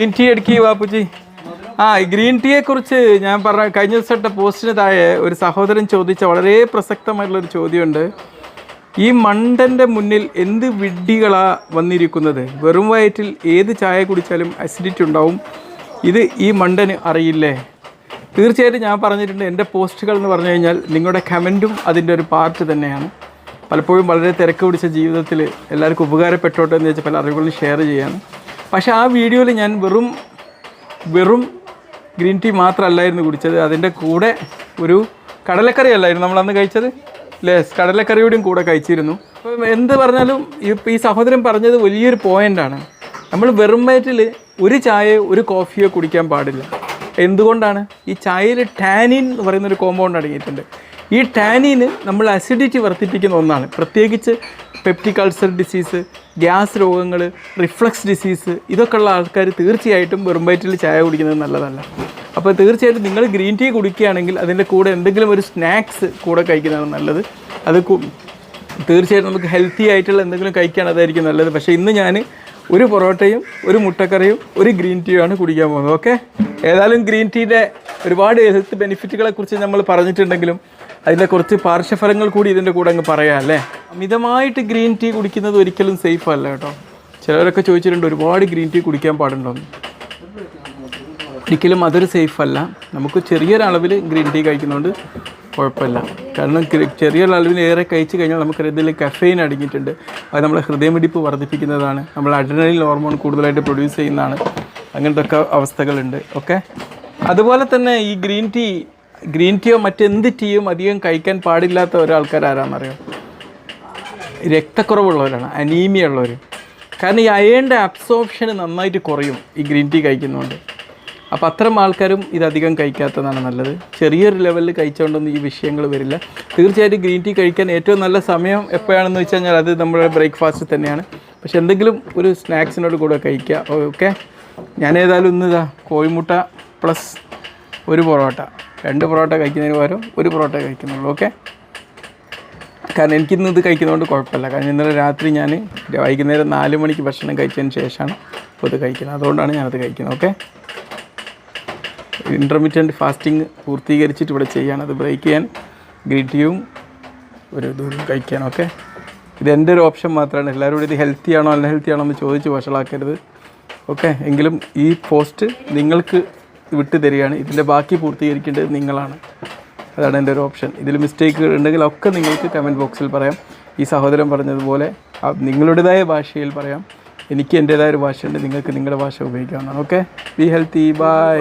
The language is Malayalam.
ഗ്രീൻ ടീ അടിക്കുക ബാപ്പുജി ആ ഗ്രീൻ ടീയെ കുറിച്ച് ഞാൻ പറഞ്ഞ കഴിഞ്ഞ ദിവസത്തെ പോസ്റ്റിന് താഴെ ഒരു സഹോദരൻ ചോദിച്ച വളരെ പ്രസക്തമായിട്ടുള്ള ഒരു ചോദ്യമുണ്ട്. ഈ മണ്ടന്റെ മുന്നിൽ എന്ത് വിഡ്ഢികളാ വന്നിരിക്കുന്നത്? വെറും വയറ്റിൽ ഏത് ചായ കുടിച്ചാലും അസിഡിറ്റി ഉണ്ടാവും. ഇത് ഈ മണ്ടന് അറിയില്ലേ? തീർച്ചയായിട്ടും ഞാൻ പറഞ്ഞിട്ടുണ്ട് എന്റെ പോസ്റ്റുകൾ എന്ന് പറഞ്ഞു കഴിഞ്ഞാൽ നിങ്ങളുടെ കമന്റും അതിന്റെ ഒരു പാർട്ട് തന്നെയാണ്. പലപ്പോഴും വളരെ തിരക്ക് പിടിച്ച ജീവിതത്തിൽ എല്ലാവർക്കും ഉപകാരപ്പെട്ടോട്ടെ എന്ന് വെച്ചാൽ പല അറിവുകളും ഷെയർ ചെയ്യാണ്. പക്ഷേ ആ വീഡിയോയിൽ ഞാൻ വെറും വെറും ഗ്രീൻ ടീ മാത്രമല്ലായിരുന്നു കുടിച്ചത്. അതിന്റെ കൂടെ ഒരു കടലക്കറി അല്ലായിരുന്നു. നമ്മൾ അന്ന് കഴിച്ചത്? ലെസ് കടലക്കറിയോടും കൂടെ കഴിച്ചിരുന്നു. അപ്പം എന്ത് പറഞ്ഞാലും ഈ ഈ സഹോദരൻ പറഞ്ഞത് വലിയൊരു പോയിന്റാണ് നമ്മൾ വെറും വയറ്റിൽ ഒരു ചായയോ ഒരു കോഫിയോ കുടിക്കാൻ പാടില്ല. എന്തുകൊണ്ടാണ്? ഈ ചായയിൽ ടാനിൻ എന്ന് പറയുന്നൊരു കോമ്പൗണ്ട് അടങ്ങിയിട്ടുണ്ട്. ഈ ടാനിന് നമ്മൾ അസിഡിറ്റി വർദ്ധിപ്പിക്കുന്ന ഒന്നാണ്. പ്രത്യേകിച്ച് പെപ്റ്റിക് ഡിസീസ് ഗ്യാസ് രോഗങ്ങൾ റിഫ്ലക്സ് ഡിസീസ് ഇതൊക്കെ ഉള്ള ആൾക്കാർ തീർച്ചയായിട്ടും വെറും വയറ്റിൽ ചായ കുടിക്കുന്നത് നല്ലതല്ല. അപ്പോൾ തീർച്ചയായിട്ടും നിങ്ങൾ ഗ്രീൻ ടീ കുടിക്കുകയാണെങ്കിൽ അതിന്റെ കൂടെ എന്തെങ്കിലും ഒരു സ്നാക്സ് കൂടെ കഴിക്കുന്നതാണ് നല്ലത്. അത് തീർച്ചയായിട്ടും നമുക്ക് ഹെൽത്തി ആയിട്ടുള്ള എന്തെങ്കിലും കഴിക്കാൻ അതായിരിക്കും നല്ലത്. പക്ഷേ ഇന്ന് ഞാൻ ഒരു പൊറോട്ടയും ഒരു മുട്ടക്കറിയും ഒരു ഗ്രീൻ ടീയുമാണ് കുടിക്കാൻ പോകുന്നത്. ഓക്കെ ഏതായാലും ഗ്രീൻ ടീയുടെ ഒരുപാട് ഹെൽത്ത് ബെനിഫിറ്റുകളെ കുറിച്ച് നമ്മൾ പറഞ്ഞിട്ടുണ്ടെങ്കിലും അതിന്റെ കുറച്ച് പാർശ്വഫലങ്ങൾ കൂടി ഇതിന്റെ കൂടെ അങ്ങ് പറയാം അല്ലേ? അമിതമായിട്ട് ഗ്രീൻ ടീ കുടിക്കുന്നത് ഒരിക്കലും സേഫ് അല്ല കേട്ടോ. ചിലരൊക്കെ ചോദിച്ചിട്ടുണ്ട് ഒരുപാട് ഗ്രീൻ ടീ കുടിക്കാൻ പാടുണ്ടോന്ന് ഒരിക്കലും അതൊരു സേഫ് അല്ല. നമുക്ക് ചെറിയൊരളവിൽ ഗ്രീൻ ടീ കഴിക്കുന്നതുകൊണ്ട് കുഴപ്പമില്ല. കാരണം ചെറിയ ചെറിയൊരളവിൽ ഏറെ കഴിച്ചു കഴിഞ്ഞാൽ നമുക്ക് ഇതിൽ കഫെയിൻ അടങ്ങിയിട്ടുണ്ട്. അത് നമ്മളെ ഹൃദയമിടിപ്പ് വർദ്ധിപ്പിക്കുന്നതാണ്. നമ്മൾ അഡ്രിനലിൻ ഹോർമോൺ കൂടുതലായിട്ട് പ്രൊഡ്യൂസ് ചെയ്യുന്നതാണ്. അങ്ങനത്തെ ഒക്കെ അവസ്ഥകളുണ്ട്. ഓക്കെ അതുപോലെ തന്നെ ഈ ഗ്രീൻ ടീ ഗ്രീൻ ടീയോ മറ്റെന്ത് ടീയും അധികം കഴിക്കാൻ പാടില്ലാത്ത ഒരാൾക്കാർ ആരാണെന്നറിയോ രക്തക്കുറവുള്ളവരാണ് അനീമിയ ഉള്ളവർ കാരണം ഈ അയേണിന്റെ അബ്സോർപ്ഷൻ നന്നായിട്ട് കുറയും ഈ ഗ്രീൻ ടീ കഴിക്കുന്നതുകൊണ്ട് അപ്പോൾ അത്തരം ആൾക്കാരും ഇതധികം കഴിക്കാത്തതാണ് നല്ലത്. ചെറിയൊരു ലെവലിൽ കഴിച്ചുകൊണ്ടൊന്നും ഈ വിഷയങ്ങൾ വരില്ല. തീർച്ചയായിട്ടും ഗ്രീൻ ടീ കഴിക്കാൻ ഏറ്റവും നല്ല സമയം എപ്പോഴാണെന്ന് വെച്ച് കഴിഞ്ഞാൽ അത് നമ്മുടെ ബ്രേക്ക്ഫാസ്റ്റ് തന്നെയാണ്. പക്ഷെ എന്തെങ്കിലും ഒരു സ്നാക്സിനോട് കൂടെ കഴിക്കുക ഓക്കെ? ഞാൻ ഏതായാലും ഇന്ന് ഇതാ കോഴിമുട്ട പ്ലസ് ഒരു പൊറോട്ട. രണ്ട് പൊറോട്ട കഴിക്കുന്നതിന് പകരം ഒരു പൊറോട്ട കഴിക്കുന്നുള്ളൂ ഓക്കെ? കാരണം എനിക്കിന്ന് ഇത് കഴിക്കുന്നതുകൊണ്ട് കുഴപ്പമില്ല. കാരണം ഇന്നലെ രാത്രി ഞാൻ വൈകുന്നേരം നാല് മണിക്ക് ഭക്ഷണം കഴിച്ചതിന് ശേഷമാണ് ഇത് കഴിക്കുന്നത്. അതുകൊണ്ടാണ് ഞാനത് കഴിക്കുന്നത് ഓക്കെ? ഇന്റർമീഡിയന്റ് ഫാസ്റ്റിംഗ് പൂർത്തീകരിച്ചിട്ട് ഇവിടെ ചെയ്യാണ്. അത് ബ്രേക്ക് ചെയ്യാൻ ഗ്രീറ്റിയും ഒരു ഇതും കഴിക്കാൻ ഓക്കെ? ഇതെന്റെ ഒരു ഓപ്ഷൻ മാത്രമാണ്. എല്ലാവരും ഇത് ഹെൽത്തി ആണോ അല്ല ഹെൽത്തി ആണോ എന്ന് ചോദിച്ച് വഷളാക്കരുത് ഓക്കെ? എങ്കിലും ഈ പോസ്റ്റ് നിങ്ങൾക്ക് വിട്ടു തരികയാണ് ഇതിന്റെ ബാക്കി പൂർത്തീകരിക്കേണ്ടത് നിങ്ങളാണ്. അതാണ് എന്റെ ഒരു ഓപ്ഷൻ. ഇതിൽ മിസ്റ്റേക്കുകൾ ഉണ്ടെങ്കിൽ ഒക്കെ നിങ്ങൾക്ക് കമന്റ് ബോക്സിൽ പറയാം. ഈ സഹോദരൻ പറഞ്ഞതുപോലെ നിങ്ങളുടേതായ ഭാഷയിൽ പറയാം. എനിക്ക് എന്റേതായ ഒരു ഭാഷയുണ്ട്. നിങ്ങൾക്ക് നിങ്ങളുടെ ഭാഷ ഉപയോഗിക്കാവുന്നതാണ്. Okay be healthy by